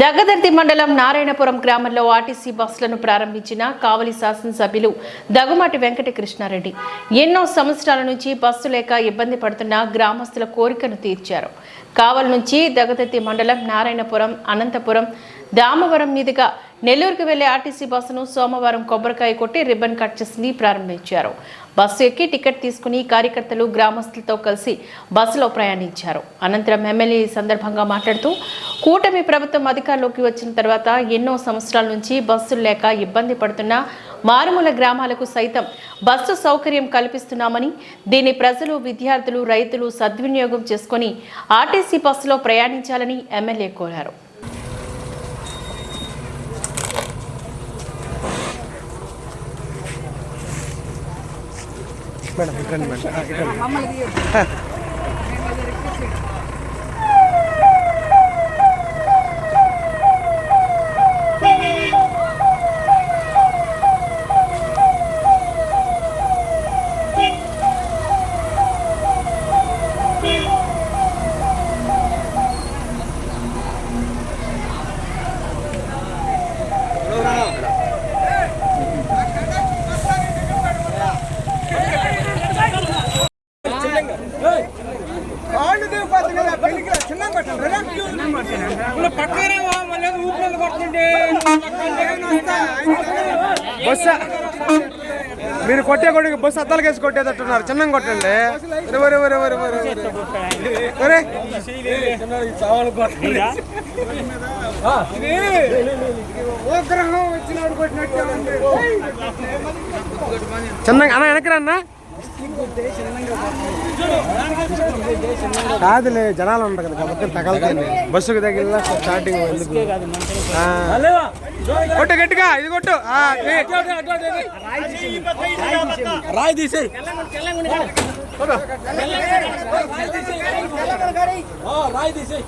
దగ్గదర్తి మండలం నారాయణపురం గ్రామంలో ఆర్టీసీ బస్సులను ప్రారంభించిన కావలి శాసనసభ్యులు దగ్గుమాటి వెంకటకృష్ణారెడ్డి. ఎన్నో సంవత్సరాల నుంచి బస్సు లేక ఇబ్బంది పడుతున్న గ్రామస్తుల కోరికను తీర్చారు. కావలి నుంచి దగ్గదర్తి మండలం నారాయణపురం అనంతపురం దామవరం మీదుగా నెల్లూరుకు వెళ్ళే ఆర్టీసీ బస్సును సోమవారం కొబ్బరికాయ కొట్టి రిబ్బన్ కట్ చేసి ప్రారంభించారు. బస్సు ఎక్కి టికెట్ తీసుకుని కార్యకర్తలు గ్రామస్తులతో కలిసి బస్సులో ప్రయాణించారు. అనంతరం ఎమ్మెల్యే ఈ సందర్భంగా మాట్లాడుతూ కూటమి ప్రభుత్వం అధికారంలోకి వచ్చిన తర్వాత ఎన్నో సంవత్సరాల నుంచి బస్సులు లేక ఇబ్బంది పడుతున్న మారుమూల గ్రామాలకు సైతం బస్సు సౌకర్యం కల్పిస్తున్నామని దీన్ని ప్రజలు విద్యార్థులు రైతులు సద్వినియోగం చేసుకొని ఆర్టీసీ బస్సులో ప్రయాణించాలని ఎమ్మెల్యే కోరారు. ಮೇಡಮ್ ಇಟ್ಕೊಂಡು ಮೇಡಮ್ ಹಾಂ. కాళ్ళు దిగిపోతుంది కదా పెళ్ళికి చిన్న ఇప్పుడు పక్కనే మళ్ళీ ఊపిరి పడుతుంటే బస్సు మీరు కొట్టే కొడుకు బస్సు అద్దాలు వేసి కొట్టేటట్టున్నారు. చిన్నంగా కొట్టండి. చిన్నగా అన్న వెనక్కి అన్న. కాదులే జనాలు ఉంటారు కదా కాబట్టి తగలకండి బస్సుకు తగిలిన స్టార్టింగ్ ఎందుకు? కొట్టు గట్టిగా ఇది కొట్టు. రాయి తీసే రాయి తీసే